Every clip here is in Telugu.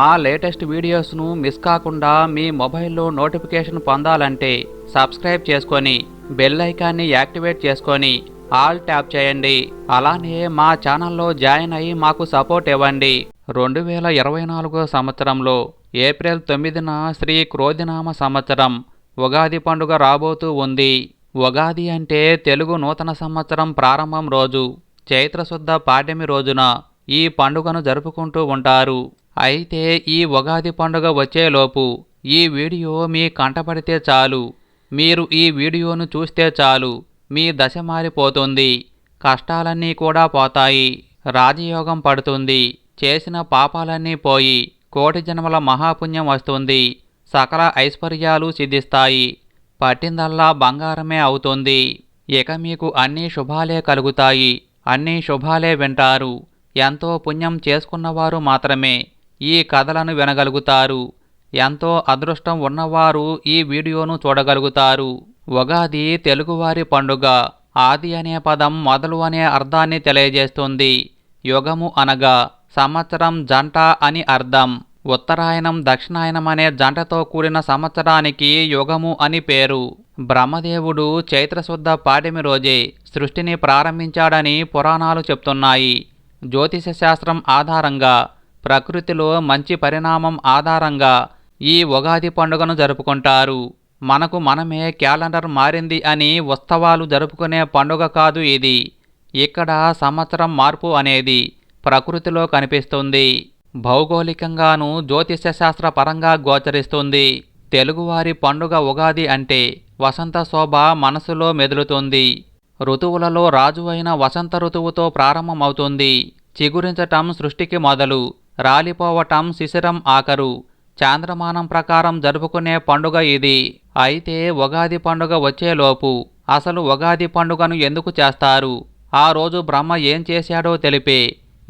మా లేటెస్ట్ వీడియోస్ను మిస్ కాకుండా మీ మొబైల్లో నోటిఫికేషన్ పొందాలంటే సబ్స్క్రైబ్ చేసుకొని బెల్ ఐకాన్ని యాక్టివేట్ చేసుకొని ఆల్ ట్యాప్ చేయండి. అలానే మా ఛానల్లో జాయిన్ అయ్యి మాకు సపోర్ట్ ఇవ్వండి. రెండు వేల ఇరవై నాలుగో సంవత్సరంలో ఏప్రిల్ తొమ్మిదిన శ్రీ క్రోధినామ సంవత్సరం ఉగాది పండుగ రాబోతూ ఉంది. ఉగాది అంటే తెలుగు నూతన సంవత్సరం ప్రారంభం రోజు చైత్రశుద్ధ పాడ్యమి రోజున ఈ పండుగను జరుపుకుంటూ ఉంటారు. అయితే ఈ ఉగాది పండుగ వచ్చేలోపు ఈ వీడియో మీ కంటపడితే చాలు. మీరు ఈ వీడియోను చూస్తే చాలు. మీ దశ మారిపోతుంది. కష్టాలన్నీ కూడా పోతాయి. రాజయోగం పడుతుంది. చేసిన పాపాలన్నీ పోయి కోటి జన్మల మహాపుణ్యం వస్తుంది. సకల ఐశ్వర్యాలు సిద్ధిస్తాయి. పట్టిందల్లా బంగారమే అవుతుంది. ఇక మీకు అన్ని శుభాలే కలుగుతాయి. అన్ని శుభాలే వింటారు. ఎంతో పుణ్యం చేసుకున్నవారు మాత్రమే. ఈ కథలను వినగలుగుతారు. ఎంతో అదృష్టం ఉన్నవారు ఈ వీడియోను చూడగలుగుతారు. ఉగాది తెలుగువారి పండుగ. ఆది అనే పదం మొదలు అనే అర్థాన్ని తెలియజేస్తుంది. యుగము అనగా సంవత్సరం జంట అని అర్థం. ఉత్తరాయణం దక్షిణాయనం అనే జంటతో కూడిన సంవత్సరానికి యుగము అని పేరు. బ్రహ్మదేవుడు చైత్రశుద్ధ పాడ్యమి రోజే సృష్టిని ప్రారంభించాడని పురాణాలు చెప్తున్నాయి. జ్యోతిష శాస్త్రం ఆధారంగా ప్రకృతిలో మంచి పరిణామం ఆధారంగా ఈ ఉగాది పండుగను జరుపుకుంటారు. మనకు మనమే క్యాలెండర్ మారింది అని ఉత్సవాలు జరుపుకునే పండుగ కాదు ఇది. ఇక్కడ సంవత్సరం మార్పు అనేది ప్రకృతిలో కనిపిస్తుంది. భౌగోళికంగాను జ్యోతిష శాస్త్ర పరంగా గోచరిస్తుంది. తెలుగువారి పండుగ ఉగాది అంటే వసంత శోభ మనసులో మెదులుతుంది. ఋతువులలో రాజు అయిన వసంత ఋతువుతో ప్రారంభమవుతుంది. చిగురించటం సృష్టికి మొదలు. రాలిపోవటం శిశిరం ఆకరు. చాంద్రమానం ప్రకారం జరుపుకునే పండుగ ఇది. అయితే ఉగాది పండుగ వచ్చేలోపు అసలు ఉగాది పండుగను ఎందుకు చేస్తారు? ఆ రోజు బ్రహ్మ ఏం చేశాడో తెలిపే.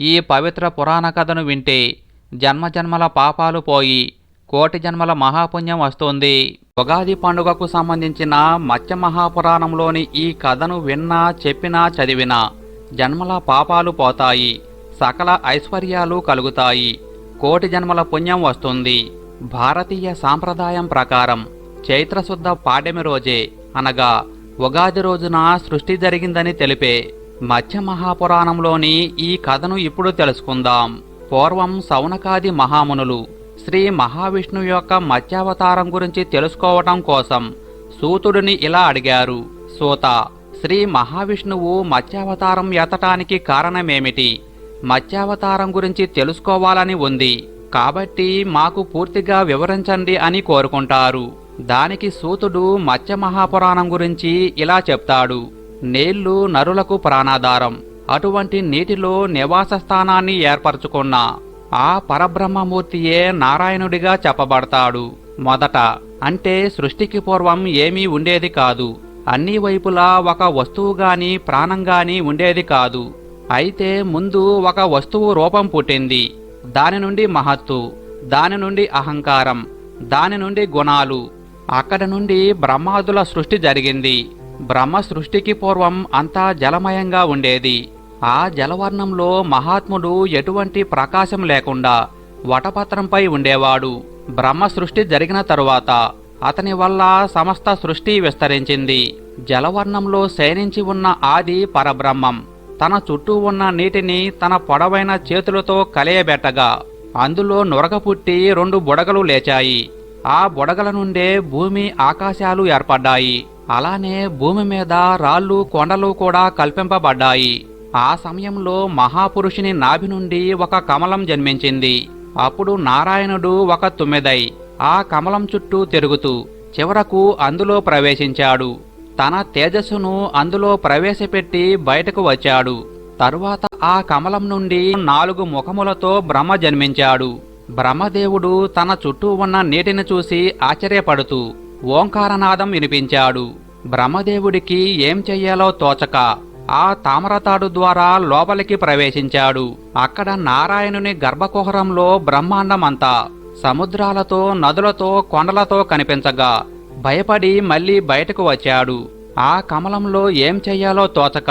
ఈ పవిత్ర పురాణ కథను వింటే జన్మజన్మల పాపాలు పోయి కోటి జన్మల మహాపుణ్యం వస్తుంది. ఉగాది పండుగకు సంబంధించిన మత్స్య మహాపురాణంలోని ఈ కథను విన్నా చెప్పినా చదివినా జన్మల పాపాలు పోతాయి. సకల ఐశ్వర్యాలు కలుగుతాయి. కోటి జన్మల పుణ్యం వస్తుంది. భారతీయ సాంప్రదాయం ప్రకారం చైత్రశుద్ధ పాడ్యమి రోజే అనగా ఉగాది రోజున సృష్టి జరిగిందని తెలిపే మత్స్య మహాపురాణంలోని ఈ కథను ఇప్పుడు తెలుసుకుందాం. పూర్వం సౌనకాది మహామునులు శ్రీ మహావిష్ణువు యొక్క మత్స్యావతారం గురించి తెలుసుకోవటం కోసం సూతుడిని ఇలా అడిగారు. సూత శ్రీ మహావిష్ణువు మత్స్యావతారం ఎత్తటానికి కారణమేమిటి? మత్స్యావతారం గురించి తెలుసుకోవాలని ఉంది. కాబట్టి మాకు పూర్తిగా వివరించండి అని కోరుకుంటారు. దానికి సూతుడు మత్స్య మహాపురాణం గురించి ఇలా చెప్తాడు. నీళ్ళు నరులకు ప్రాణాధారం. అటువంటి నీటిలో నివాస స్థానాన్ని ఏర్పరచుకున్న ఆ పరబ్రహ్మమూర్తియే నారాయణుడిగా చెప్పబడతాడు. మొదట అంటే సృష్టికి పూర్వం ఏమీ ఉండేది కాదు. అన్ని వైపులా ఒక వస్తువు గాని ప్రాణం గాని ఉండేది కాదు. అయితే ముందు ఒక వస్తువు రూపం పుట్టింది. దాని నుండి మహత్తు దాని నుండి అహంకారం దాని నుండి గుణాలు అక్కడ నుండి బ్రహ్మాదుల సృష్టి జరిగింది. బ్రహ్మ సృష్టికి పూర్వం అంతా జలమయంగా ఉండేది. ఆ జలవర్ణంలో మహాత్ముడు ఎటువంటి ప్రకాశం లేకుండా వటపత్రంపై ఉండేవాడు. బ్రహ్మ సృష్టి జరిగిన తరువాత అతని వల్ల సమస్త సృష్టి విస్తరించింది. జలవర్ణంలో శయనించి ఉన్న ఆది పరబ్రహ్మం. తన చుట్టూ ఉన్న నీటిని తన పొడవైన చేతులతో కలయబెట్టగా అందులో నురగ పుట్టి రెండు బుడగలు లేచాయి. ఆ బుడగల నుండే భూమి ఆకాశాలు ఏర్పడ్డాయి. అలానే భూమి మీద రాళ్ళు కొండలు కూడా కల్పింపబడ్డాయి. ఆ సమయంలో మహాపురుషుని నాభి నుండి ఒక కమలం జన్మించింది. అప్పుడు నారాయణుడు ఒక తుమ్మెదై ఆ కమలం చుట్టూ తిరుగుతూ చివరకు అందులో ప్రవేశించాడు. తన తేజస్సును అందులో ప్రవేశపెట్టి బయటకు వచ్చాడు. తరువాత ఆ కమలం నుండి నాలుగు ముఖములతో బ్రహ్మ జన్మించాడు. బ్రహ్మదేవుడు తన చుట్టూ ఉన్న నీటిని చూసి ఆశ్చర్యపడుతూ ఓంకారనాదం వినిపించాడు. బ్రహ్మదేవుడికి ఏం చెయ్యాలో తోచక ఆ తామరతాడు ద్వారా లోపలికి ప్రవేశించాడు. అక్కడ నారాయణుని గర్భకుహరంలో బ్రహ్మాండమంతా సముద్రాలతో నదులతో కొండలతో కనిపించగా భయపడి మళ్ళీ బయటకు వచ్చాడు. ఆ కమలంలో ఏం చెయ్యాలో తోచక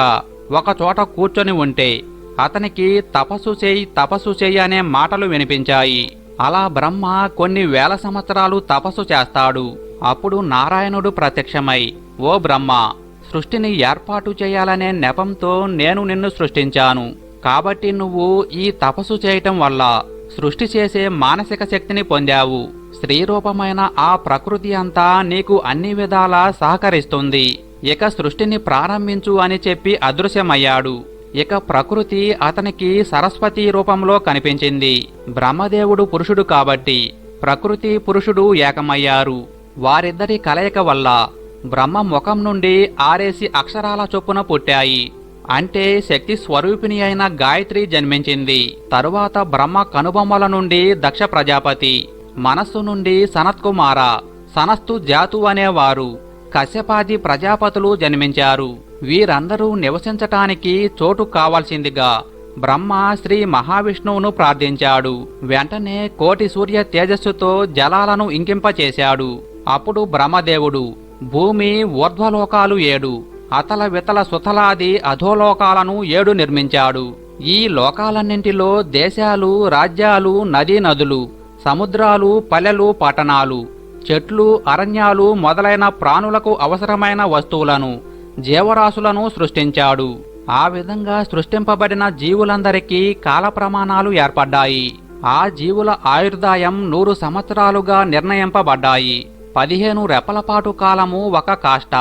ఒకచోట కూర్చొని ఉంటే అతనికి తపస్సు చేయి తపస్సు చేయి అనే మాటలు వినిపించాయి. అలా బ్రహ్మ కొన్ని వేల సంవత్సరాలు తపస్సు చేస్తాడు. అప్పుడు నారాయణుడు ప్రత్యక్షమై ఓ బ్రహ్మ సృష్టిని ఏర్పాటు చేయాలనే నెపంతో నేను నిన్ను సృష్టించాను. కాబట్టి నువ్వు ఈ తపస్సు చేయటం వల్ల సృష్టి చేసే మానసిక శక్తిని పొందావు. స్త్రీ రూపమైన ఆ ప్రకృతి అంతా నీకు అన్ని విధాలా సహకరిస్తుంది. ఇక సృష్టిని ప్రారంభించు అని చెప్పి అదృశ్యమయ్యాడు. ఇక ప్రకృతి అతనికి సరస్వతి రూపంలో కనిపించింది. బ్రహ్మదేవుడు పురుషుడు కాబట్టి ప్రకృతి పురుషుడు ఏకమయ్యారు. వారిద్దరి కలయిక వల్ల బ్రహ్మ ముఖం నుండి ఆరేసి అక్షరాల చొప్పున పుట్టాయి. అంటే శక్తి స్వరూపిణి అయిన గాయత్రి జన్మించింది. తరువాత బ్రహ్మ కనుబొమ్మల నుండి దక్ష ప్రజాపతి. మనస్సు నుండి సనత్కుమార సనస్తు జాతు అనేవారు. కశ్యపాది ప్రజాపతులు జన్మించారు. వీరందరూ నివసించటానికి చోటు కావాల్సిందిగా బ్రహ్మ శ్రీ మహావిష్ణువును ప్రార్థించాడు. వెంటనే కోటి సూర్య తేజస్సుతో జలాలను ఇంకింపచేశాడు. అప్పుడు బ్రహ్మదేవుడు భూమి ఊర్ధ్వలోకాలు ఏడు. అతల వితల సుతలాది అధోలోకాలను ఏడు నిర్మించాడు. ఈ లోకాలన్నింటిలో దేశాలు రాజ్యాలు నదీ నదులు సముద్రాలు పల్లెలు పట్టణాలు చెట్లు అరణ్యాలు మొదలైన ప్రాణులకు అవసరమైన వస్తువులను జీవరాశులను సృష్టించాడు. ఆ విధంగా సృష్టింపబడిన జీవులందరికీ కాల ప్రమాణాలు ఏర్పడ్డాయి. ఆ జీవుల ఆయుర్దాయం నూరు సంవత్సరాలుగా నిర్ణయింపబడ్డాయి. పదిహేను రెపలపాటు కాలము ఒక కాష్ట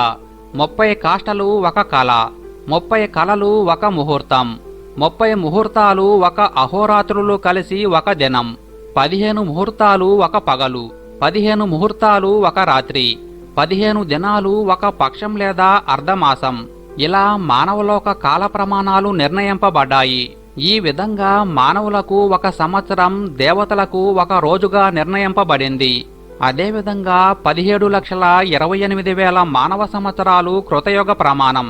ముప్పై కాష్టలు ఒక కళ ముప్పై కళలు ఒక ముహూర్తం ముప్పై ముహూర్తాలు ఒక అహోరాత్రులు కలిసి ఒక దినం. పదిహేను ముహూర్తాలు ఒక పగలు పదిహేను ముహూర్తాలు ఒక రాత్రి పదిహేను దినాలు ఒక పక్షం లేదా అర్ధమాసం. ఇలా మానవలోక కాల ప్రమాణాలు నిర్ణయింపబడ్డాయి. ఈ విధంగా మానవులకు ఒక సంవత్సరం దేవతలకు ఒక రోజుగా నిర్ణయింపబడింది. అదేవిధంగా పదిహేడు లక్షల ఇరవై ఎనిమిది వేల మానవ సంవత్సరాలు కృతయుగ ప్రమాణం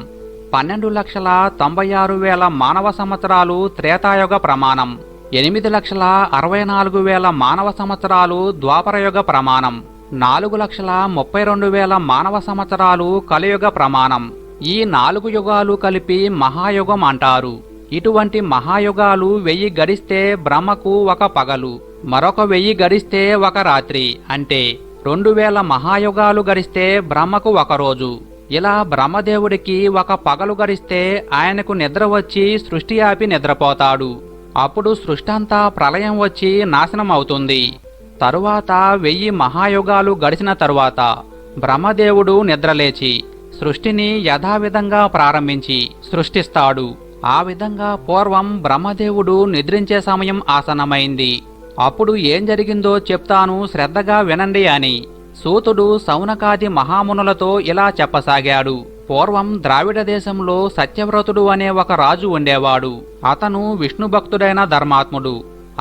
పన్నెండు లక్షల తొంభై ఆరు వేల మానవ సంవత్సరాలు త్రేతాయుగ ప్రమాణం. ఎనిమిది లక్షల అరవై నాలుగు వేల మానవ సంవత్సరాలు ద్వాపరయుగ ప్రమాణం. నాలుగు లక్షల ముప్పై రెండు వేల మానవ సంవత్సరాలు కలియుగ ప్రమాణం. ఈ నాలుగు యుగాలు కలిపి మహాయుగం అంటారు. ఇటువంటి మహాయుగాలు వెయ్యి గడిస్తే బ్రహ్మకు ఒక పగలు మరొక వెయ్యి గడిస్తే ఒక రాత్రి అంటే రెండు వేల మహాయుగాలు గడిస్తే బ్రహ్మకు ఒక రోజు. ఇలా బ్రహ్మదేవుడికి ఒక పగలు గడిస్తే ఆయనకు నిద్ర వచ్చి సృష్టి ఆపి నిద్రపోతాడు. అప్పుడు సృష్టంతా ప్రళయం వచ్చి నాశనం అవుతుంది తరువాత వెయ్యి మహాయుగాలు గడిచిన తరువాత బ్రహ్మదేవుడు నిద్రలేచి సృష్టిని యథావిధంగా ప్రారంభించి సృష్టిస్తాడు. ఆ విధంగా పూర్వం బ్రహ్మదేవుడు నిద్రించే సమయం ఆసనమైంది అప్పుడు ఏం జరిగిందో చెప్తాను శ్రద్ధగా వినండి అని సూతుడు సౌనకాది మహామునులతో ఇలా చెప్పసాగాడు. పూర్వం ద్రావిడ దేశంలో సత్యవ్రతుడు అనే ఒక రాజు ఉండేవాడు. అతను విష్ణు భక్తుడైన ధర్మాత్ముడు.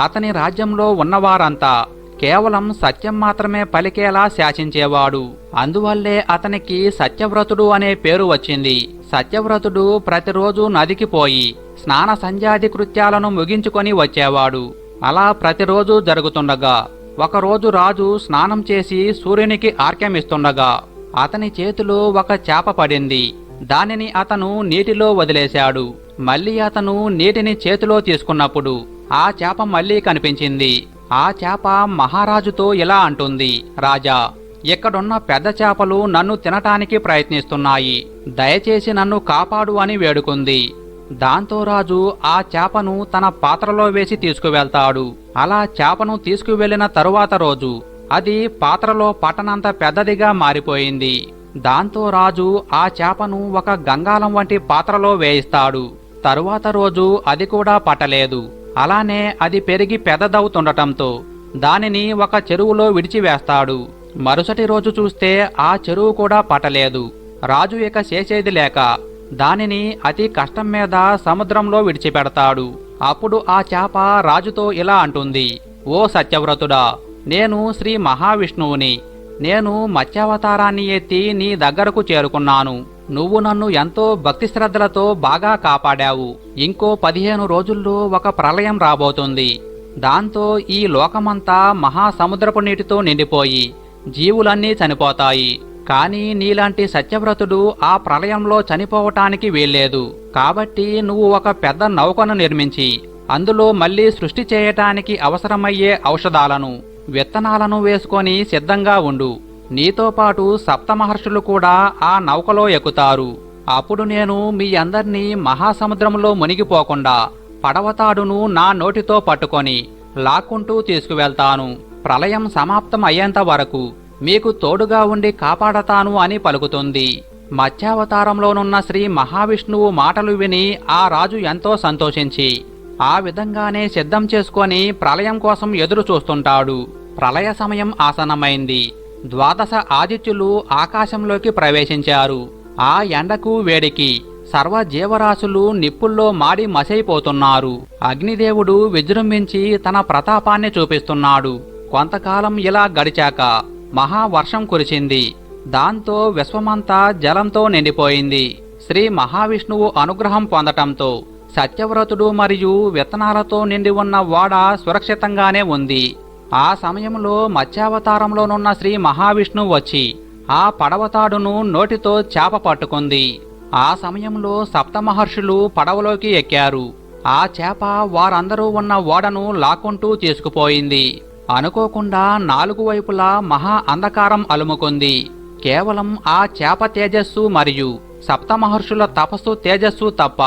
అతని రాజ్యంలో ఉన్నవారంతా కేవలం సత్యం మాత్రమే పలికేలా శాసించేవాడు. అందువల్లే అతనికి సత్యవ్రతుడు అనే పేరు వచ్చింది. సత్యవ్రతుడు ప్రతిరోజు నదికి పోయి స్నాన సంధ్యాది కృత్యాలను ముగించుకొని వచ్చేవాడు. అలా ప్రతిరోజు జరుగుతుండగా ఒకరోజు రాజు స్నానం చేసి సూర్యునికి ఆర్క్యమిస్తుండగా అతని చేతిలో ఒక చేప పడింది. దానిని అతను నీటిలో వదిలేశాడు. మళ్ళీ అతను నీటిని చేతిలో తీసుకున్నప్పుడు ఆ చేప మళ్ళీ కనిపించింది. ఆ చేప మహారాజుతో ఇలా అంటుంది రాజా ఇక్కడున్న పెద్ద చేపలు నన్ను తినటానికి ప్రయత్నిస్తున్నాయి. దయచేసి నన్ను కాపాడు అని వేడుకుంది. దాంతో రాజు ఆ చేపను తన పాత్రలో వేసి తీసుకువెళ్తాడు. అలా చేపను తీసుకువెళ్ళిన తరువాత రోజు అది పాత్రలో పట్టనంత పెద్దదిగా మారిపోయింది. దాంతో రాజు ఆ చేపను ఒక గంగాలం వంటి పాత్రలో వేయిస్తాడు. తరువాత రోజు అది కూడా పట్టలేదు. అలానే అది పెరిగి పెద్దదవుతుండటంతో దానిని ఒక చెరువులో విడిచివేస్తాడు. మరుసటి రోజు చూస్తే ఆ చెరువు కూడా పట్టలేదు. రాజు ఇక చేసేది లేక దానిని అతి కష్టం మీద సముద్రంలో విడిచిపెడతాడు. అప్పుడు ఆ చేప రాజుతో ఇలా అంటుంది ఓ సత్యవ్రతుడా నేను శ్రీ మహావిష్ణువుని. నేను మత్స్యావతారాన్ని ఎత్తి నీ దగ్గరకు చేరుకున్నాను. నువ్వు నన్ను ఎంతో భక్తి శ్రద్ధలతో బాగా కాపాడావు. ఇంకో పదిహేను రోజుల్లో ఒక ప్రళయం రాబోతుంది. దాంతో ఈ లోకమంతా మహాసముద్రపు నీటితో నిండిపోయి జీవులన్నీ చనిపోతాయి. కానీ నీలాంటి సత్యవ్రతుడు ఆ ప్రళయంలో చనిపోవటానికి వీల్లేదు. కాబట్టి నువ్వు ఒక పెద్ద నౌకను నిర్మించి అందులో మళ్ళీ సృష్టి చేయటానికి అవసరమయ్యే ఔషధాలను విత్తనాలను వేసుకొని సిద్ధంగా ఉండు. నీతో పాటు సప్తమహర్షులు కూడా ఆ నౌకలో ఎక్కుతారు. అప్పుడు నేను మీ అందర్నీ మహాసముద్రంలో మునిగిపోకుండా పడవతాడును నా నోటితో పట్టుకొని లాక్కుంటూ తీసుకువెళ్తాను. ప్రళయం సమాప్తం అయ్యేంత వరకు మీకు తోడుగా ఉండి కాపాడతాను అని పలుకుతుంది. మత్స్యావతారంలోనున్న శ్రీ మహావిష్ణువు మాటలు విని ఆ రాజు ఎంతో సంతోషించి ఆ విధంగానే సిద్ధం చేసుకొని ప్రళయం కోసం ఎదురు చూస్తుంటాడు. ప్రళయ సమయం ఆసనమైంది ద్వాదశ ఆదిత్యులు ఆకాశంలోకి ప్రవేశించారు. ఆ ఎండకు వేడికి సర్వ జీవరాశులు నిప్పుల్లో మాడి మసైపోతున్నారు. అగ్నిదేవుడు విజృంభించి తన ప్రతాపాన్ని చూపిస్తున్నాడు. కొంతకాలం ఇలా గడిచాక మహావర్షం కురిచింది దాంతో విశ్వమంతా జలంతో నిండిపోయింది. శ్రీ మహావిష్ణువు అనుగ్రహం పొందటంతో సత్యవ్రతుడు మరియు విత్తనాలతో నిండి ఉన్న వాడ సురక్షితంగానే ఉంది. ఆ సమయంలో మత్స్యావతారంలోనున్న శ్రీ మహావిష్ణువు వచ్చి ఆ పడవతాడును నోటితో చేప పట్టుకుంది. ఆ సమయంలో సప్తమహర్షులు పడవలోకి ఎక్కారు. ఆ చేప వారందరూ ఉన్న ఓడను లాక్కుంటూ తీసుకుపోయింది. అనుకోకుండా నాలుగు వైపులా మహా అంధకారం అలుముకుంది. కేవలం ఆ చేప తేజస్సు మరియు సప్తమహర్షుల తపస్సు తేజస్సు తప్ప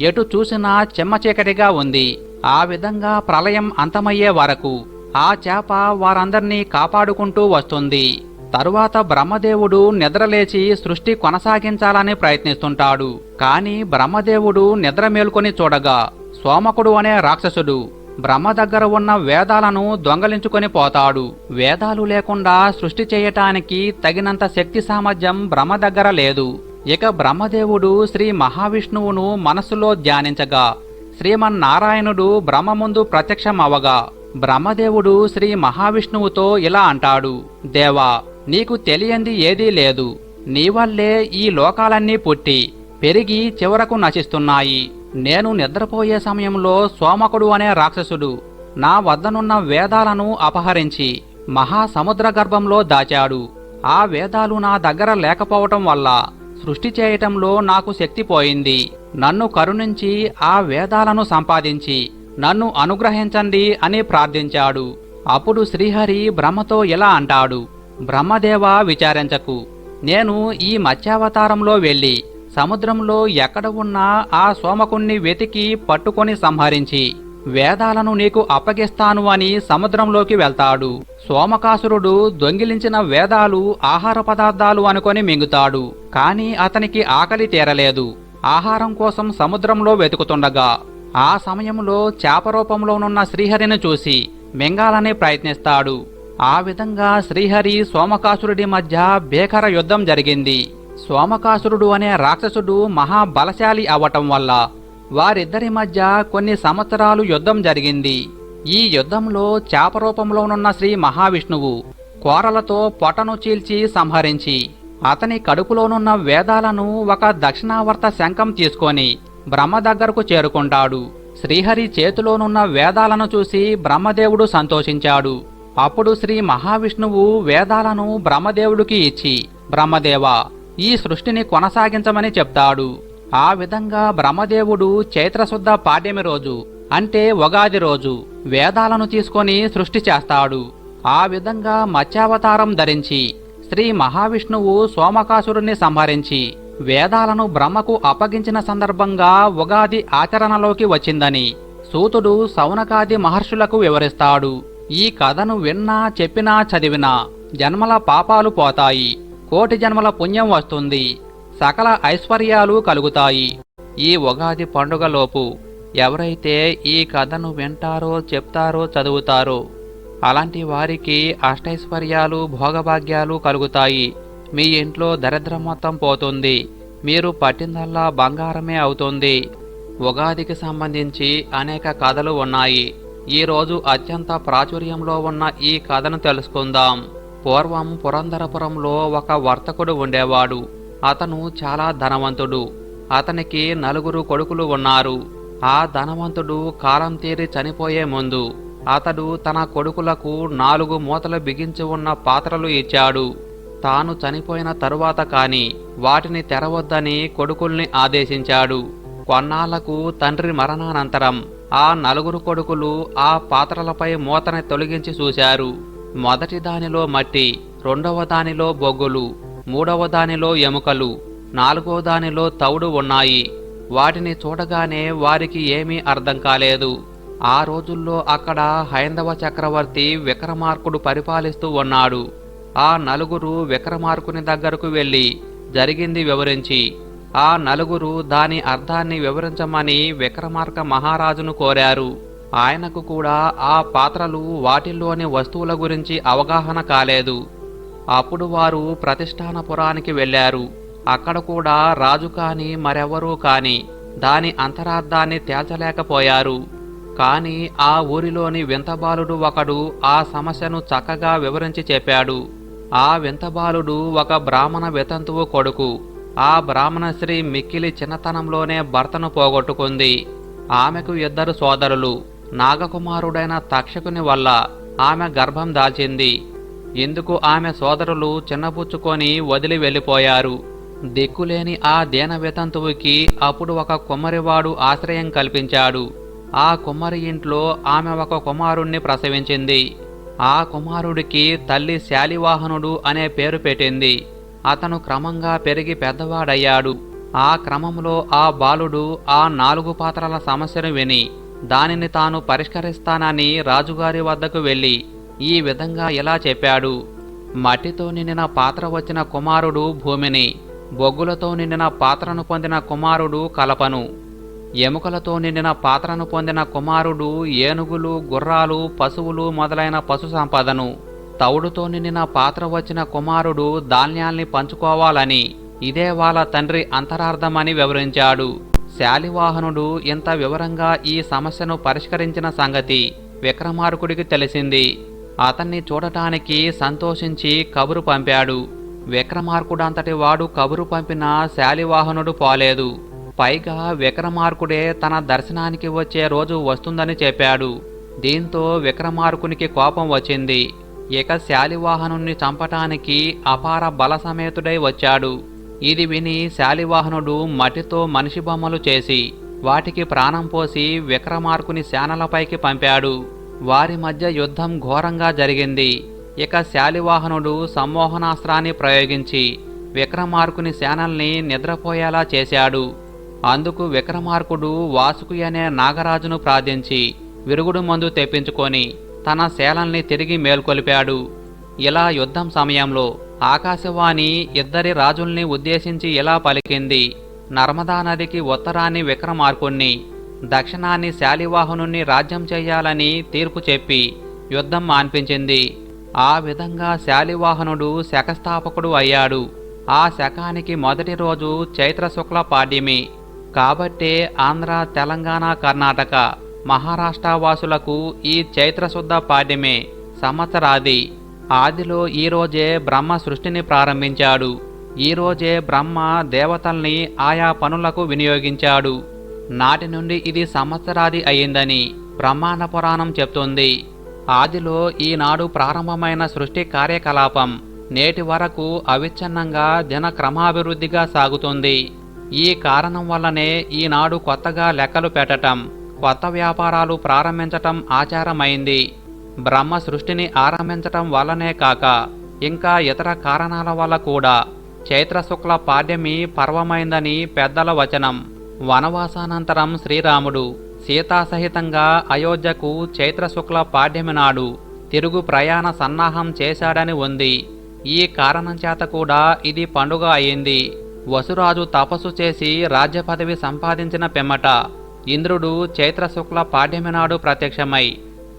ఎటు చూసినా చెమ్మచీకటిగా ఉంది. ఆ విధంగా ప్రళయం అంతమయ్యే వరకు ఆ చేప వారందర్నీ కాపాడుకుంటూ వస్తుంది. తరువాత బ్రహ్మదేవుడు నిద్రలేచి సృష్టి కొనసాగించాలని ప్రయత్నిస్తుంటాడు. కాని బ్రహ్మదేవుడు నిద్ర మేల్కొని చూడగా సోమకుడు అనే రాక్షసుడు బ్రహ్మ దగ్గర ఉన్న వేదాలను దొంగలించుకొని పోతాడు. వేదాలు లేకుండా సృష్టి చేయటానికి తగినంత శక్తి సామర్థ్యం బ్రహ్మ దగ్గర లేదు. ఇక బ్రహ్మదేవుడు శ్రీ మహావిష్ణువును మనసులో ధ్యానించగా శ్రీమన్నారాయణుడు బ్రహ్మ ముందు ప్రత్యక్షమవగా బ్రహ్మదేవుడు శ్రీ మహావిష్ణువుతో ఇలా అంటాడు దేవా నీకు తెలియంది ఏదీ లేదు. నీ వల్లే ఈ లోకాలన్నీ పుట్టి పెరిగి చివరకు నశిస్తున్నాయి. నేను నిద్రపోయే సమయంలో సోమకుడు అనే రాక్షసుడు నా వద్దనున్న వేదాలను అపహరించి మహాసముద్ర గర్భంలో దాచాడు. ఆ వేదాలు నా దగ్గర లేకపోవటం వల్ల సృష్టి చేయటంలో నాకు శక్తి పోయింది. నన్ను కరుణించి ఆ వేదాలను సంపాదించి నన్ను అనుగ్రహించండి అని ప్రార్థించాడు. అప్పుడు శ్రీహరి బ్రహ్మతో ఇలా అంటాడు బ్రహ్మదేవ విచారించకు. నేను ఈ మత్స్యావతారంలో వెళ్ళి సముద్రంలో ఎక్కడ ఉన్నా ఆ సోమకుణ్ణి వెతికి పట్టుకొని సంహరించి వేదాలను నీకు అప్పగిస్తాను అని సముద్రంలోకి వెళ్తాడు. సోమకాసురుడు దొంగిలించిన వేదాలు ఆహార పదార్థాలు అనుకొని మింగుతాడు. కాని అతనికి ఆకలి తీరలేదు. ఆహారం కోసం సముద్రంలో వెతుకుతుండగా ఆ సమయంలో చేపరూపంలోనున్న శ్రీహరిని చూసి మింగాలని ప్రయత్నిస్తాడు. ఆ విధంగా శ్రీహరి సోమకాసురుడి మధ్య భీకర యుద్ధం జరిగింది. సోమకాసురుడు అనే రాక్షసుడు మహాబలశాలి అవటం వల్ల వారిద్దరి మధ్య కొన్ని సంవత్సరాలు యుద్ధం జరిగింది. ఈ యుద్ధంలో చేపరూపంలోనున్న శ్రీ మహావిష్ణువు కోరలతో పొటను చీల్చి సంహరించి అతని కడుపులోనున్న వేదాలను ఒక దక్షిణావర్త శంఖం తీసుకొని బ్రహ్మ దగ్గరకు చేరుకుంటాడు. శ్రీహరి చేతిలోనున్న వేదాలను చూసి బ్రహ్మదేవుడు సంతోషించాడు. అప్పుడు శ్రీ మహావిష్ణువు వేదాలను బ్రహ్మదేవుడికి ఇచ్చి బ్రహ్మదేవా ఈ సృష్టిని కొనసాగించమని చెప్తాడు. ఆ విధంగా బ్రహ్మదేవుడు చైత్రశుద్ధ పాడ్యమి రోజు అంటే ఉగాది రోజు వేదాలను తీసుకొని సృష్టి చేస్తాడు. ఆ విధంగా మత్స్యావతారం ధరించి శ్రీ మహావిష్ణువు సోమకాసురుణ్ణి సంహరించి వేదాలను బ్రహ్మకు అప్పగించిన సందర్భంగా ఉగాది ఆచరణలోకి వచ్చిందని సూతుడు సౌనకాది మహర్షులకు వివరిస్తాడు. ఈ కథను విన్నా చెప్పినా చదివినా జన్మల పాపాలు పోతాయి. కోటి జన్మల పుణ్యం వస్తుంది. సకల ఐశ్వర్యాలు కలుగుతాయి. ఈ ఉగాది పండుగలోపు ఎవరైతే ఈ కథను వింటారో చెప్తారో చదువుతారో అలాంటి వారికి అష్టైశ్వర్యాలు భోగభాగ్యాలు కలుగుతాయి. మీ ఇంట్లో దరిద్రం మొత్తం పోతుంది. మీరు పట్టిందల్లా బంగారమే అవుతుంది. ఉగాదికి సంబంధించి అనేక కథలు ఉన్నాయి. ఈరోజు అత్యంత ప్రాచుర్యంలో ఉన్న ఈ కథను తెలుసుకుందాం. పూర్వం పురంధరపురంలో ఒక వర్తకుడు ఉండేవాడు. అతను చాలా ధనవంతుడు. అతనికి నలుగురు కొడుకులు ఉన్నారు. ఆ ధనవంతుడు కాలం తీరి చనిపోయే ముందు అతడు తన కొడుకులకు నాలుగు మూతలు బిగించి ఉన్న పాత్రలు ఇచ్చాడు. తాను చనిపోయిన తరువాత కాని వాటిని తెరవద్దని కొడుకుల్ని ఆదేశించాడు. కొన్నాళ్ళకు తండ్రి మరణానంతరం ఆ నలుగురు కొడుకులు ఆ పాత్రలపై మూతని తొలగించి చూశారు. మొదటి దానిలో మట్టి రెండవ దానిలో బొగ్గులు మూడవ దానిలో ఎముకలు నాలుగో దానిలో తౌడు ఉన్నాయి. వాటిని చూడగానే వారికి ఏమీ అర్థం కాలేదు. ఆ రోజుల్లో అక్కడ హైందవ చక్రవర్తి విక్రమార్కుడు పరిపాలిస్తూ ఉన్నాడు. ఆ నలుగురు విక్రమార్కుని దగ్గరకు వెళ్ళి జరిగింది వివరించి ఆ నలుగురు దాని అర్థాన్ని వివరించమని విక్రమార్క మహారాజును కోరారు. ఆయనకు కూడా ఆ పాత్రలు వాటిల్లోని వస్తువుల గురించి అవగాహన కాలేదు. అప్పుడు వారు ప్రతిష్టానపురానికి వెళ్ళారు. అక్కడ కూడా రాజు కాని మరెవరూ కాని దాని అంతరార్థాన్ని తేల్చలేకపోయారు. కాని ఆ ఊరిలోని వింతబాలుడు ఒకడు ఆ సమస్యను చక్కగా వివరించి చెప్పాడు. ఆ వింతబాలుడు ఒక బ్రాహ్మణ వితంతువు కొడుకు. ఆ బ్రాహ్మణ శ్రీ మిక్కిలి చిన్నతనంలోనే భర్తను పోగొట్టుకుంది. ఆమెకు ఇద్దరు సోదరులు. నాగకుమారుడైన తక్షకుని వల్ల ఆమె గర్భం దాల్చింది. ఎందుకు ఆమె సోదరులు చిన్నపుచ్చుకొని వదిలి వెళ్ళిపోయారు? దిక్కులేని ఆ దీన వితంతువుకి అప్పుడు ఒక కుమ్మరివాడు ఆశ్రయం కల్పించాడు. ఆ కుమ్మరి ఇంట్లో ఆమె ఒక కుమారుణ్ణి ప్రసవించింది. ఆ కుమారుడికి తల్లి శాలివాహనుడు అనే పేరు పెట్టింది. అతను క్రమంగా పెరిగి పెద్దవాడయ్యాడు. ఆ క్రమంలో ఆ బాలుడు ఆ నాలుగు పాత్రల సమస్యను విని దానిని తాను పరిష్కరిస్తానని రాజుగారి వద్దకు వెళ్ళి ఈ విధంగా ఇలా చెప్పాడు. మట్టితో నిండిన పాత్ర వచ్చిన కుమారుడు భూమిని బొగ్గులతో నిండిన పాత్రను పొందిన కుమారుడు కలపను. ఎముకలతో నిండిన పాత్రను పొందిన కుమారుడు ఏనుగులు గుర్రాలు పశువులు మొదలైన పశు సంపదను. తౌడుతో నిండిన పాత్ర వచ్చిన కుమారుడు ధాన్యాల్ని పంచుకోవాలని ఇదే వాళ్ళ తండ్రి అంతరార్థమని వివరించాడు. శాలివాహనుడు ఇంత వివరంగా ఈ సమస్యను పరిష్కరించిన సంగతి విక్రమార్కుడికి తెలిసింది. అతన్ని చూడటానికి సంతోషించి కబురు పంపాడు. విక్రమార్కుడంతటి వాడు కబురు పంపిన శాలివాహనుడు పోలేదు. పైగా విక్రమార్కుడే తన దర్శనానికి వచ్చే రోజు వస్తుందని చెప్పాడు. దీంతో విక్రమార్కునికి కోపం వచ్చింది. ఇక శాలివాహనుణ్ణి చంపటానికి అపార బలసమేతుడై వచ్చాడు. ఇది విని శాలివాహనుడు మట్టితో మనిషి బొమ్మలు చేసి వాటికి ప్రాణం పోసి విక్రమార్కుని శానలపైకి పంపాడు. వారి మధ్య యుద్ధం ఘోరంగా జరిగింది. ఇక శాలివాహనుడు సమ్మోహనాస్త్రాన్ని ప్రయోగించి విక్రమార్కుని శానల్ని నిద్రపోయేలా చేశాడు. అందుకు విక్రమార్కుడు వాసుకి అనే నాగరాజును ప్రార్థించి విరుగుడు మందు తెప్పించుకొని తన శేలల్ని తిరిగి మేల్కొలిపాడు. ఇలా యుద్ధం సమయంలో ఆకాశవాణి ఇద్దరి రాజుల్ని ఉద్దేశించి ఇలా పలికింది. నర్మదా నదికి ఉత్తరాన్ని విక్రమార్కుణ్ణి దక్షిణాన్ని శాలివాహనుణ్ణి రాజ్యం చేయాలని తీర్పు చెప్పి యుద్ధం మాన్పించింది. ఆ విధంగా శాలివాహనుడు శకస్థాపకుడు అయ్యాడు. ఆ శకానికి మొదటి రోజు చైత్ర శుక్ల పాడ్యమి. కాబట్టే ఆంధ్ర తెలంగాణ కర్ణాటక మహారాష్ట్ర వాసులకు ఈ చైత్రశుద్ధ పాడ్యమే సంవత్సరాది. ఆదిలో ఈ రోజే బ్రహ్మ సృష్టిని ప్రారంభించాడు. ఈ రోజే బ్రహ్మ దేవతల్ని ఆయా పనులకు వినియోగించాడు. నాటి నుండి ఇది సంవత్సరాది అయిందని బ్రహ్మాండ పురాణం చెప్తుంది. ఆదిలో ఈనాడు ప్రారంభమైన సృష్టి కార్యకలాపం నేటి వరకు అవిచ్ఛిన్నంగా దిన క్రమాభివృద్ధిగా సాగుతుంది. ఈ కారణం వల్లనే ఈనాడు కొత్తగా లెక్కలు పెట్టటం కొత్త వ్యాపారాలు ప్రారంభించటం ఆచారమైంది. బ్రహ్మ సృష్టిని ఆరంభించటం వల్లనే కాక ఇంకా ఇతర కారణాల వల్ల కూడా చైత్ర శుక్ల పాడ్యమి పర్వమైందని పెద్దల వచనం. వనవాసానంతరం శ్రీరాముడు సీతాసహితంగా అయోధ్యకు చైత్రశుక్ల పాడ్యమినాడు పాడ్యమి నాడు తిరుగు ప్రయాణ సన్నాహం చేశాడని ఉంది. ఈ కారణం చేత కూడా ఇది పండుగ అయింది. వసురాజు తపస్సు చేసి రాజ్య పదవి సంపాదించిన పిమ్మట ఇంద్రుడు చైత్రశుక్ల పాడ్యమినాడు పాడ్యమి నాడు ప్రత్యక్షమై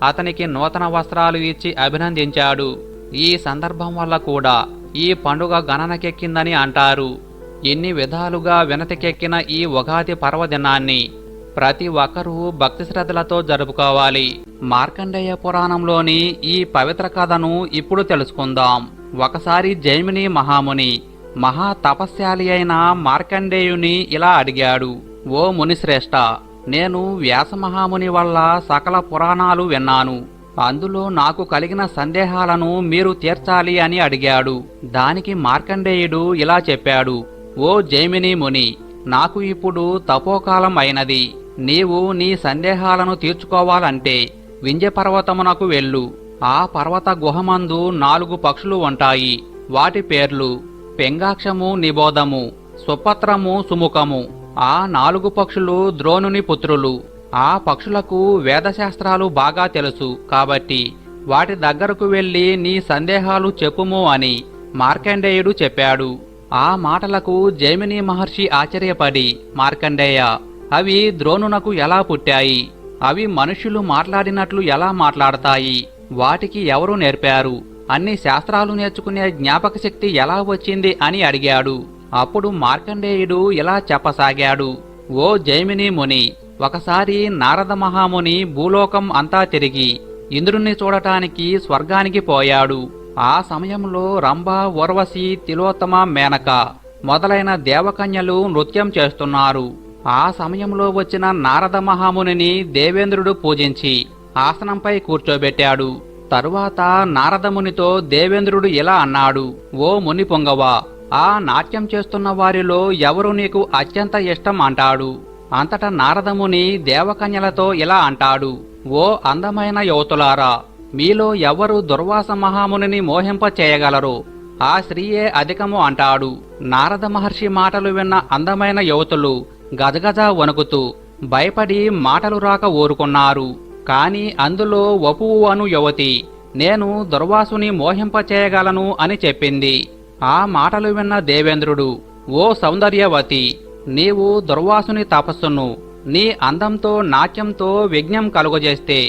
అతనికి నూతన వస్త్రాలు ఇచ్చి అభినందించాడు. ఈ సందర్భం వల్ల కూడా ఈ పండుగ గణనకెక్కిందని అంటారు. ఎన్ని విధాలుగా వినతికెక్కిన ఈ ఉగాది పర్వదినాన్ని ప్రతి ఒక్కరూ భక్తి శ్రద్ధలతో జరుపుకోవాలి. మార్కండేయ పురాణంలోని ఈ పవిత్ర కథను ఇప్పుడు తెలుసుకుందాం. ఒకసారి జైమిని మహాముని మహా తపస్యాలి అయిన మార్కండేయుని ఇలా అడిగాడు ఓ మునిశ్రేష్ఠ నేను వ్యాస మహాముని వల్ల సకల పురాణాలు విన్నాను. అందులో నాకు కలిగిన సందేహాలను మీరు తీర్చాలి అని అడిగాడు. దానికి మార్కండేయుడు ఇలా చెప్పాడు ఓ జైమిని ముని నాకు ఇప్పుడు తపోకాలం అయినది. నీవు నీ సందేహాలను తీర్చుకోవాలంటే వింజపర్వతమునకు వెళ్ళు. ఆ పర్వత గుహమందు నాలుగు పక్షులు ఉంటాయి. వాటి పేర్లు పెంగాక్షము నిబోధము సుపత్రము సుముఖము. ఆ నాలుగు పక్షులు ద్రోణుని పుత్రులు. ఆ పక్షులకు వేదశాస్త్రాలు బాగా తెలుసు కాబట్టి వాటి దగ్గరకు వెళ్ళి నీ సందేహాలు చెప్పుము అని మార్కండేయుడు చెప్పాడు. ఆ మాటలకు జైమిని మహర్షి ఆశ్చర్యపడి మార్కండేయ అవి ద్రోణునకు ఎలా పుట్టాయి? అవి మనుషులు మాట్లాడినట్లు ఎలా మాట్లాడతాయి? వాటికి ఎవరు నేర్పారు? అన్ని శాస్త్రాలు నేర్చుకునే జ్ఞాపక శక్తి ఎలా వచ్చింది? అని అడిగాడు. అప్పుడు మార్కండేయుడు ఇలా చెప్పసాగాడు ఓ జైమిని ముని ఒకసారి నారద మహాముని భూలోకం అంతా తిరిగి ఇంద్రుణ్ణి చూడటానికి స్వర్గానికి పోయాడు. ఆ సమయంలో రంభ ఉర్వశి తిలోత్తమ మేనక మొదలైన దేవకన్యలు నృత్యం చేస్తున్నారు. ఆ సమయంలో వచ్చిన నారద మహామునిని దేవేంద్రుడు పూజించి ఆసనంపై కూర్చోబెట్టాడు. తరువాత నారదమునితో దేవేంద్రుడు ఇలా అన్నాడు ఓ ముని పొంగవా ఆ నాట్యం చేస్తున్న వారిలో ఎవరు నీకు అత్యంత ఇష్టం అంటాడు? అంతటా నారదముని దేవకన్యలతో ఇలా అంటాడు ఓ అందమైన యువతులారా మీలో ఎవరు దుర్వాస మహామునిని మోహింపచేయగలరు ఆ స్త్రీయే అధికము అంటాడు. నారద మహర్షి మాటలు విన్న అందమైన యువతులు గజగజ వణుకుతూ భయపడి మాటలు రాక ఊరుకున్నారు. కాని అందులో వపువు అను యువతి నేను దుర్వాసుని మోహింప చేయగలను అని చెప్పింది. ఆ మాటలు విన్న దేవేంద్రుడు ఓ సౌందర్యవతి నీవు దుర్వాసుని తపస్సును నీ అందంతో నాట్యంతో విఘ్నం కలుగజేస్తే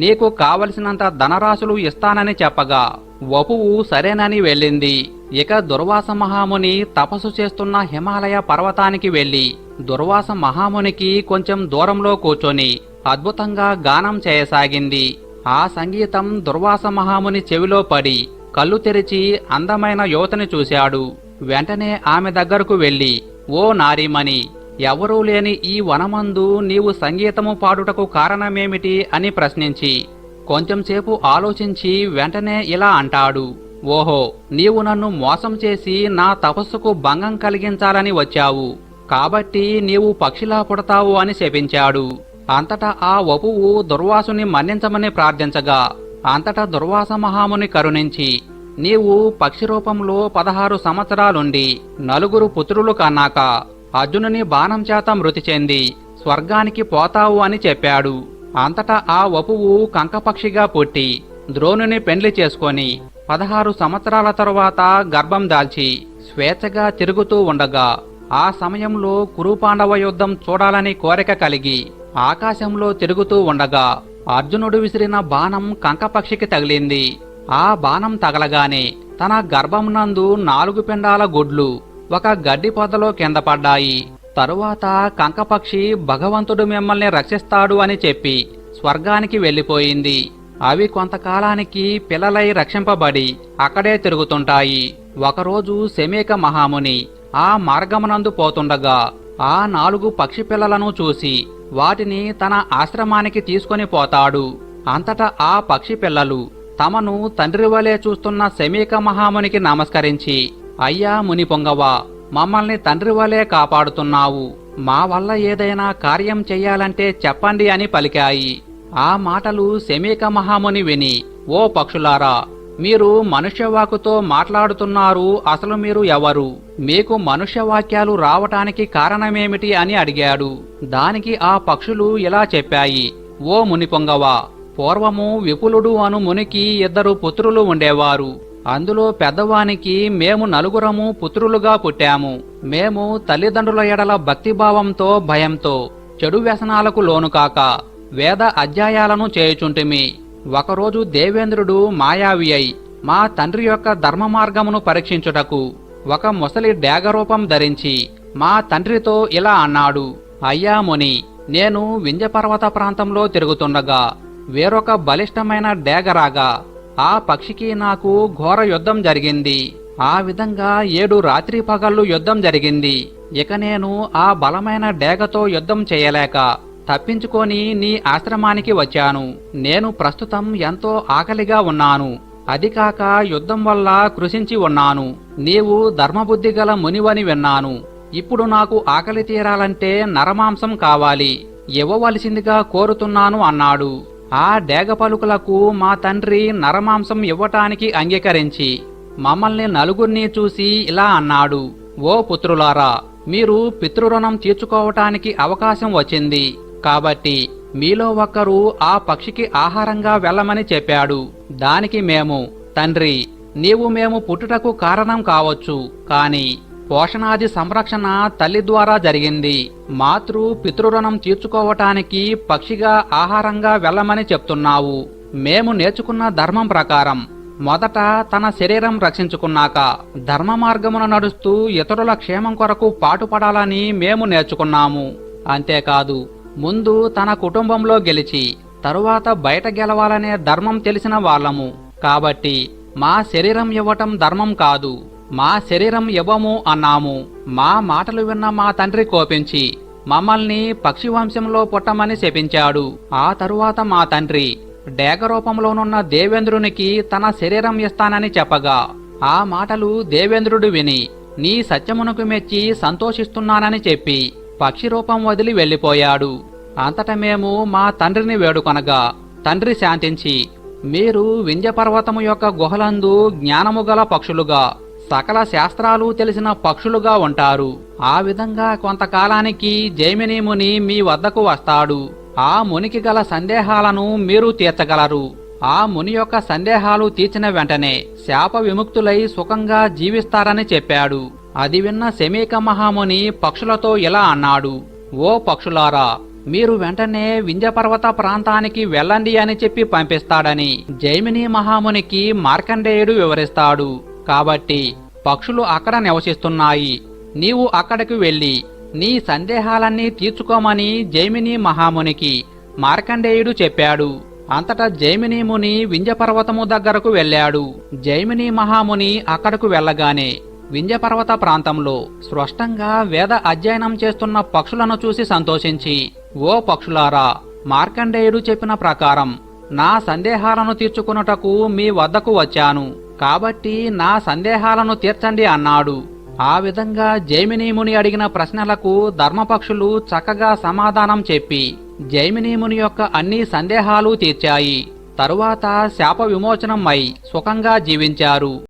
నీకు కావలసినంత ధనరాశులు ఇస్తానని చెప్పగా వపువు సరేనని వెళ్ళింది. ఇక దుర్వాస మహాముని తపస్సు చేస్తున్న హిమాలయ పర్వతానికి వెళ్ళి దుర్వాస మహామునికి కొంచెం దూరంలో కూర్చొని అద్భుతంగా గానం చేయసాగింది. ఆ సంగీతం దుర్వాస మహాముని చెవిలో పడి కళ్ళు తెరిచి అందమైన యువతని చూశాడు. వెంటనే ఆమె దగ్గరకు వెళ్ళి ఓ నారీమణి ఎవరూ లేని ఈ వనమందు నీవు సంగీతము పాడుటకు కారణమేమిటి అని ప్రశ్నించి కొంచెంసేపు ఆలోచించి వెంటనే ఇలా అంటాడు ఓహో నీవు నన్ను మోసం చేసి నా తపస్సుకు భంగం కలిగించాలని వచ్చావు కాబట్టి నీవు పక్షిలా పుడతావు అని శపించాడు. అంతటా ఆ వపువు దుర్వాసుని మన్నించమని ప్రార్థించగా అంతటా దుర్వాస మహాముని కరుణించి నీవు పక్షి రూపంలో పదహారు సంవత్సరాలుండి నలుగురు పుత్రులు కన్నాక అర్జునుని బాణం చేత మృతి చెంది స్వర్గానికి పోతావు అని చెప్పాడు. అంతటా ఆ వపువు కంకపక్షిగా పుట్టి ద్రోణుని పెండ్లి చేసుకొని పదహారు సంవత్సరాల తరువాత గర్భం దాల్చి స్వేచ్ఛగా తిరుగుతూ ఉండగా ఆ సమయంలో కురుపాండవ యుద్ధం చూడాలని కోరిక కలిగి ఆకాశంలో తిరుగుతూ ఉండగా అర్జునుడు విసిరిన బాణం కంకపక్షికి తగిలింది. ఆ బాణం తగలగానే తన గర్భం నందు నాలుగు పిండాల గుడ్లు ఒక గడ్డి పొదలో కింద పడ్డాయి. తరువాత కంకపక్షి భగవంతుడు మిమ్మల్ని రక్షిస్తాడు అని చెప్పి స్వర్గానికి వెళ్ళిపోయింది. అవి కొంతకాలానికి పిల్లలై రక్షింపబడి అక్కడే తిరుగుతుంటాయి. ఒకరోజు శమేక మహాముని ఆ మార్గమునందు పోతుండగా ఆ నాలుగు పక్షి పిల్లలను చూసి వాటిని తన ఆశ్రమానికి తీసుకొని పోతాడు. అంతటా ఆ పక్షి పిల్లలు తమను తండ్రి వలె చూస్తున్న శమీక మహామునికి నమస్కరించి అయ్యా ముని పొంగవా మమ్మల్ని తండ్రి వలే కాపాడుతున్నావు. మా వల్ల ఏదైనా కార్యం చెయ్యాలంటే చెప్పండి అని పలికాయి. ఆ మాటలు శమీక మహాముని విని ఓ పక్షులారా మీరు మనుష్యవాకుతో మాట్లాడుతున్నారు అసలు మీరు ఎవరు? మీకు మనుష్యవాక్యాలు రావటానికి కారణమేమిటి అని అడిగాడు. దానికి ఆ పక్షులు ఇలా చెప్పాయి ఓ ముని పొంగవా పూర్వము విపులుడు అను మునికి ఇద్దరు పుత్రులు ఉండేవారు. అందులో పెద్దవానికి మేము నలుగురము పుత్రులుగా పుట్టాము. మేము తల్లిదండ్రుల ఎడల భక్తిభావంతో భయంతో చెడు వ్యసనాలకు లోనుకాక వేద అధ్యాయాలను చేయుచుంటిమి. ఒకరోజు దేవేంద్రుడు మాయావి అయి మా తండ్రి యొక్క ధర్మ మార్గమును పరీక్షించుటకు ఒక ముసలి డేగరూపం ధరించి మా తండ్రితో ఇలా అన్నాడు అయ్యా ముని నేను వింజపర్వత ప్రాంతంలో తిరుగుతుండగా వేరొక బలిష్టమైన డేగరాగా ఆ పక్షికి నాకు ఘోర యుద్ధం జరిగింది. ఆ విధంగా ఏడు రాత్రి పగళ్ళు యుద్ధం జరిగింది. ఇక నేను ఆ బలమైన డేగతో యుద్ధం చేయలేక తప్పించుకొని నీ ఆశ్రమానికి వచ్చాను. నేను ప్రస్తుతం ఎంతో ఆకలిగా ఉన్నాను. అదికాక యుద్ధం వల్ల కృషించి ఉన్నాను. నీవు ధర్మబుద్ధి గల మునివని విన్నాను. ఇప్పుడు నాకు ఆకలి తీరాలంటే నరమాంసం కావాలి. ఇవ్వవలసిందిగా కోరుతున్నాను అన్నాడు. ఆ డేగ పలుకులకు మా తండ్రి నరమాంసం ఇవ్వటానికి అంగీకరించి మమ్మల్ని నలుగురిని చూసి ఇలా అన్నాడు ఓ పుత్రులారా మీరు పితృరుణం తీర్చుకోవటానికి అవకాశం వచ్చింది. కాబట్టి మీలో ఒక్కరు ఆ పక్షికి ఆహారంగా వెళ్ళమని చెప్పాడు. దానికి మేము తండ్రి నీవు మేము పుట్టుటకు కారణం కావచ్చు. కాని పోషణాది సంరక్షణ తల్లి ద్వారా జరిగింది. మాతృ పితృరుణం తీర్చుకోవటానికి పక్షిగా ఆహారంగా వెళ్ళమని చెప్తున్నావు. మేము నేర్చుకున్న ధర్మం ప్రకారం మొదట తన శరీరం రక్షించుకున్నాక ధర్మ మార్గమున నడుస్తూ ఇతరుల క్షేమం కొరకు పాటుపడాలని మేము నేర్చుకున్నాము. అంతేకాదు ముందు తన కుటుంబంలో గెలిచి తరువాత బయట గెలవాలనే ధర్మం తెలిసిన వాళ్ళము. కాబట్టి మా శరీరం ఇవ్వటం ధర్మం కాదు. మా శరీరం ఇవ్వము అన్నాము. మా మాటలు విన్న మా తండ్రి కోపించి మమ్మల్ని పక్షి వంశంలో పుట్టమని శపించాడు. ఆ తరువాత మా తండ్రి డేగ రూపంలోనున్న దేవేంద్రునికి తన శరీరం ఇస్తానని చెప్పగా ఆ మాటలు దేవేంద్రుడు విని నీ సత్యమునకు మెచ్చి సంతోషిస్తున్నానని చెప్పి పక్షి రూపం వదిలి వెళ్ళిపోయాడు. అంతట మేము మా తండ్రిని వేడుకొనగా తండ్రి శాంతించి మీరు వింధ్యపర్వతము యొక్క గుహలందు జ్ఞానము గల పక్షులుగా సకల శాస్త్రాలు తెలిసిన పక్షులుగా ఉంటారు. ఆ విధంగా కొంతకాలానికి జైమిని ముని మీ వద్దకు వస్తాడు. ఆ మునికి గల సందేహాలను మీరు తీర్చగలరు. ఆ ముని యొక్క సందేహాలు తీర్చిన వెంటనే శాప విముక్తులై సుఖంగా జీవిస్తారని చెప్పాడు. అది విన్న శమీక మహాముని పక్షులతో ఇలా అన్నాడు. ఓ పక్షులారా మీరు వెంటనే వింధ్యపర్వత ప్రాంతానికి వెళ్ళండి అని చెప్పి పంపిస్తాడని జైమిని మహామునికి మార్కండేయుడు వివరిస్తాడు. కాబట్టి పక్షులు అక్కడ నివసిస్తున్నాయి. నీవు అక్కడికి వెళ్ళి నీ సందేహాలన్నీ తీర్చుకోమని జైమిని మహామునికి మార్కండేయుడు చెప్పాడు. అంతటా జైమిని ముని వింజపర్వతము దగ్గరకు వెళ్ళాడు. జైమిని మహాముని అక్కడకు వెళ్ళగానే వింజపర్వత ప్రాంతంలో స్పష్టంగా వేద అధ్యయనం చేస్తున్న పక్షులను చూసి సంతోషించి ఓ పక్షులారా మార్కండేయుడు చెప్పిన ప్రకారం నా సందేహాలను తీర్చుకున్నటకు మీ వద్దకు వచ్చాను. కాబట్టి నా సందేహాలను తీర్చండి అన్నాడు. ఆ విధంగా జైమినీముని అడిగిన ప్రశ్నలకు ధర్మపక్షులు చక్కగా సమాధానం చెప్పి జైమినీముని యొక్క అన్ని సందేహాలు తీర్చాయి. తరువాత శాప విమోచనం అయి సుఖంగా జీవించారు.